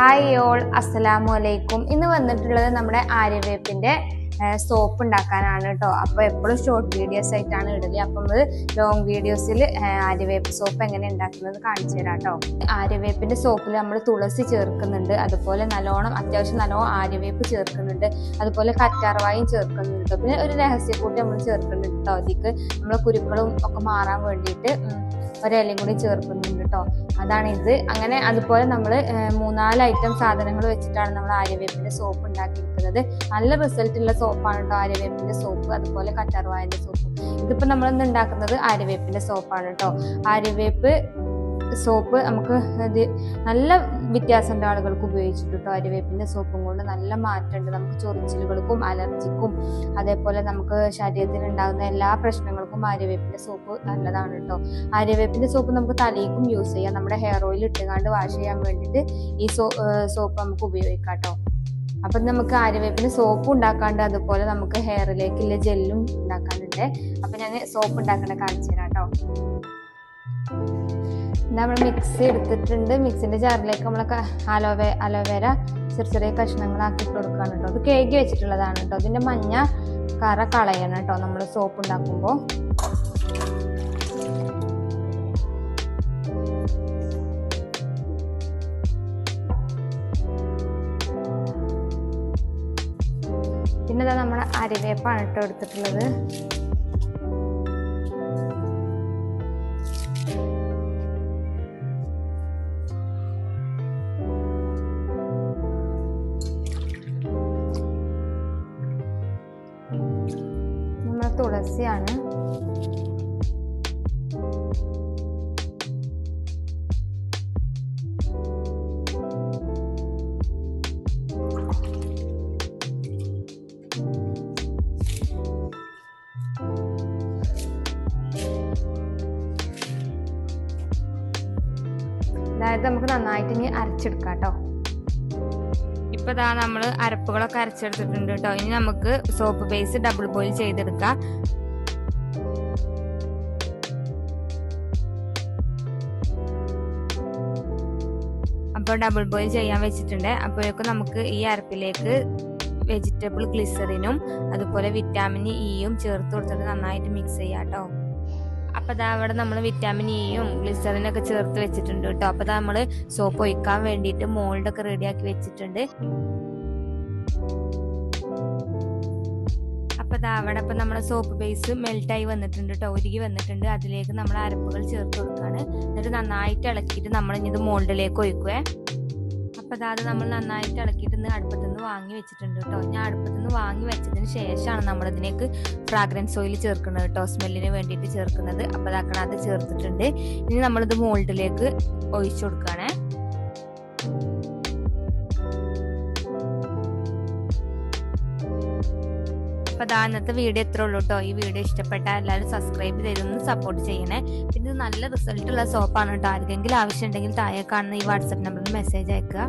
Hi all അസ്സലാമു അലൈക്കും ഇന്ന് വന്നിട്ടുള്ളത് നമ്മുടെ ആര്യവേപ്പിന്റെ സോപ്പ് ഉണ്ടാക്കാനാണ് കേട്ടോ. അപ്പോൾ എപ്പോഴും ഷോർട്ട് വീഡിയോസ് ആയിട്ടാണ് ഇടൽ അപ്പം നമ്മൾ ലോങ് വീഡിയോസിൽ ആര്യവേപ്പ് സോപ്പ് എങ്ങനെ ഉണ്ടാക്കുന്നത് കാണിച്ചു തരാം കേട്ടോ. ആര്യവേപ്പിന്റെ സോപ്പിൽ നമ്മൾ തുളസി ചേർക്കുന്നുണ്ട്. അതുപോലെ നല്ലോണം അത്യാവശ്യം നല്ലോണം ആര്യവേപ്പ് ചേർക്കുന്നുണ്ട്. അതുപോലെ കറ്റാർവായും ചേർക്കുന്നുണ്ട്. പിന്നെ ഒരു രഹസ്യക്കൂട്ടി നമ്മൾ ചേർക്കുന്നുണ്ട് കേട്ടോ. അതിക്ക് നമ്മളെ കുരുക്കളും ഒക്കെ മാറാൻ വേണ്ടിയിട്ട് ഒരിലയും കൂടി ചേർക്കുന്നുണ്ട് കേട്ടോ അതാണ് ഇത് അങ്ങനെ അതുപോലെ നമ്മൾ മൂന്നാൽ ഐറ്റം സാധനങ്ങൾ വെച്ചിട്ടാണ് നമ്മൾ ആര്യവേപ്പിന്റെ സോപ്പ് ഉണ്ടാക്കിയിരിക്കുന്നത്. നല്ല റിസൾട്ട് ഉള്ള സോപ്പാണ് കേട്ടോ ആര്യവേപ്പിന്റെ സോപ്പ് അതുപോലെ കറ്റാർവായന്റെ സോപ്പ്. ഇതിപ്പോൾ നമ്മൾ ഇന്ന് ഉണ്ടാക്കുന്നത് ആര്യവേപ്പിന്റെ സോപ്പാണ് കേട്ടോ ആര്യവേപ്പ് സോപ്പ് നമുക്ക് ഇത് നല്ല വ്യത്യാസമുണ്ട് ആളുകൾക്ക് ഉപയോഗിച്ചിട്ട് കേട്ടോ. അരിവേപ്പിന്റെ സോപ്പും കൊണ്ട് നല്ല മാറ്റമുണ്ട്. നമുക്ക് ചൊറിച്ചിലുകൾക്കും അലർജിക്കും അതേപോലെ നമുക്ക് ശരീരത്തിൽ ഉണ്ടാകുന്ന എല്ലാ പ്രശ്നങ്ങൾക്കും ആര്യവേപ്പിന്റെ സോപ്പ് നല്ലതാണ് കേട്ടോ. ആര്യവേപ്പിന്റെ സോപ്പ് നമുക്ക് തലയ്ക്കും യൂസ് ചെയ്യാം. നമ്മുടെ ഹെയർ ഓയിൽ ഇട്ടുകാണ്ട് വാഷ് ചെയ്യാൻ വേണ്ടിയിട്ട് ഈ സോപ്പ് നമുക്ക് ഉപയോഗിക്കാം കേട്ടോ. അപ്പം നമുക്ക് ആര്യവേപ്പിന് സോപ്പ് ഉണ്ടാക്കാണ്ട് അതുപോലെ നമുക്ക് ഹെയറിലേക്കുള്ള ജെല്ലും ഉണ്ടാക്കാനുണ്ട്. അപ്പം ഞാൻ സോപ്പ് ഉണ്ടാക്കേണ്ട കാണിച്ചു തരാം കേട്ടോ. നമ്മൾ മിക്സ് എടുത്തിട്ടുണ്ട്. മിക്സിന്റെ ജാറിലേക്ക് നമ്മൾ അലോവേ അലോവേര ചെറിയ ചെറിയ കഷ്ണങ്ങളാക്കി ഇട്ട് കൊടുക്കുകയാണ് കേട്ടോ അത് കേക്ക് വെച്ചിട്ടുള്ളതാണ് കേട്ടോ അതിന്റെ മഞ്ഞ കറ കളയണം കേട്ടോ നമ്മൾ സോപ്പ് ഉണ്ടാക്കുമ്പോൾ പിന്നെ നമ്മുടെ അരിവേപ്പാണ് കേട്ടോ എടുത്തിട്ടുള്ളത്. തുളസിയാണ്. അതായത് നമുക്ക് നന്നായിട്ട് ഇനി അരച്ചെടുക്കാം കേട്ടോ ഇപ്പൊ ഇതാ നമ്മൾ അരപ്പുകളൊക്കെ അരച്ചെടുത്തിട്ടുണ്ട് കേട്ടോ ഇനി നമുക്ക് സോപ്പ് ബേസ് ഡബിൾ ബോയിൽ ചെയ്തെടുക്കാം. അപ്പോൾ ഡബിൾ ബോയിൽ ചെയ്യാൻ വെച്ചിട്ടുണ്ട്. അപ്പോഴേക്കും നമുക്ക് ഈ അരപ്പിലേക്ക് വെജിറ്റബിൾ ഗ്ലിസറിനും അതുപോലെ വിറ്റാമിൻ ഇയും ചേർത്ത് കൊടുത്തിട്ട് നന്നായിട്ട് മിക്സ് ചെയ്യാം കേട്ടോ അപ്പൊ ദാ അവിടെ നമ്മൾ വിറ്റാമിൻ ഇയും ഗ്ലിസറിനൊക്കെ ചേർത്ത് വെച്ചിട്ടുണ്ട് കേട്ടോ. അപ്പൊ നമ്മൾ സോപ്പ് ഒഴിക്കാൻ വേണ്ടിയിട്ട് മോൾഡൊക്കെ റെഡിയാക്കി വെച്ചിട്ടുണ്ട്. അപ്പൊ ദാ അവിടെ ഇപ്പൊ നമ്മുടെ സോപ്പ് ബേസ് മെൽറ്റ് ആയി വന്നിട്ടുണ്ട് കേട്ടോ. ഒരുകി വന്നിട്ടുണ്ട്. അതിലേക്ക് നമ്മൾ അരപ്പുകൾ ചേർത്ത് കൊടുക്കുകയാണ് എന്നിട്ട് നന്നായിട്ട് ഇളക്കിയിട്ട് നമ്മൾ ഇനി ഇത് മോൾഡിലേക്ക് ഒഴിക്കുവേ. അപ്പൊ ദാ അത് നമ്മൾ നന്നായിട്ട് ഇളക്കിയിട്ട് ഇന്ന് അടുപ്പത്തു നിന്ന് വാങ്ങി വെച്ചിട്ടുണ്ട് കേട്ടോ. ഞാൻ അടുപ്പത്തു നിന്ന് വാങ്ങി വെച്ചതിന് ശേഷമാണ് നമ്മൾ ഇതിലേക്ക് ഫ്രാഗ്രൻസ് ഓയിൽ ചേർക്കുന്നത് കേട്ടോ. സ്മെല്ലിന് വേണ്ടിയിട്ട് ചേർക്കുന്നത്. അപ്പൊ അതാക്കണം അത് ചേർത്തിട്ടുണ്ട്. ഇനി നമ്മളിത് മോൾഡിലേക്ക് ഒഴിച്ചു കൊടുക്കുകയാണേ. അപ്പൊ അതാ ഇന്നത്തെ വീഡിയോ എത്ര ഉള്ളൂ കേട്ടോ ഈ വീഡിയോ ഇഷ്ടപ്പെട്ട എല്ലാവരും സബ്സ്ക്രൈബ് ചെയ്തൊന്ന് സപ്പോർട്ട് ചെയ്യണേ. പിന്നെ ഇത് നല്ല റിസൾട്ട് ഉള്ള സോപ്പാണ് കേട്ടോ. ആർക്കെങ്കിലും ആവശ്യമുണ്ടെങ്കിൽ താഴെ കാണുന്ന ഈ വാട്സപ്പ് നമ്പറിൽ മെസ്സേജ് അയക്കുക.